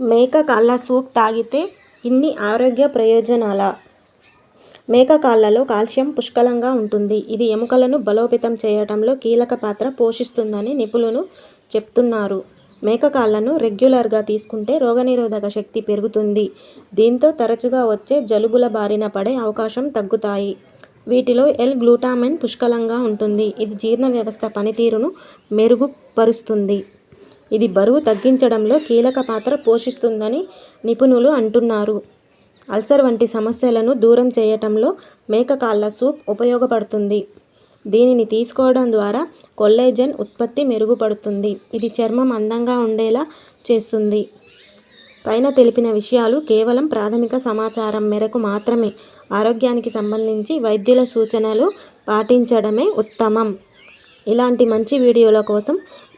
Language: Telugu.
మేక కాళ్ళ సూప్ తాగితే ఇన్ని ఆరోగ్య ప్రయోజనాల? మేక కాళ్ళలో కాల్షియం పుష్కలంగా ఉంటుంది. ఇది ఎముకలను బలోపేతం చేయటంలో కీలక పాత్ర పోషిస్తుందని నిపుణులు చెప్తున్నారు. మేక కాళ్ళను రెగ్యులర్గా తీసుకుంటే రోగనిరోధక శక్తి పెరుగుతుంది. దీంతో తరచుగా వచ్చే జలుబుల బారిన పడే అవకాశం తగ్గుతాయి. వీటిలో ఎల్ గ్లూటామైన్ పుష్కలంగా ఉంటుంది. ఇది జీర్ణ వ్యవస్థ పనితీరును మెరుగుపరుస్తుంది. ఇది బరువు తగ్గించడంలో కీలక పాత్ర పోషిస్తుందని నిపుణులు అంటున్నారు. అల్సర్ వంటి సమస్యలను దూరం చేయటంలో మేక కాళ్ళ సూప్ ఉపయోగపడుతుంది. దీనిని తీసుకోవడం ద్వారా కొల్లేజన్ ఉత్పత్తి మెరుగుపడుతుంది. ఇది చర్మం అందంగా ఉండేలా చేస్తుంది. పైన తెలిపిన విషయాలు కేవలం ప్రాథమిక సమాచారం మేరకు మాత్రమే. ఆరోగ్యానికి సంబంధించి వైద్యుల సూచనలు పాటించడమే ఉత్తమం. ఇలాంటి మంచి వీడియోల కోసం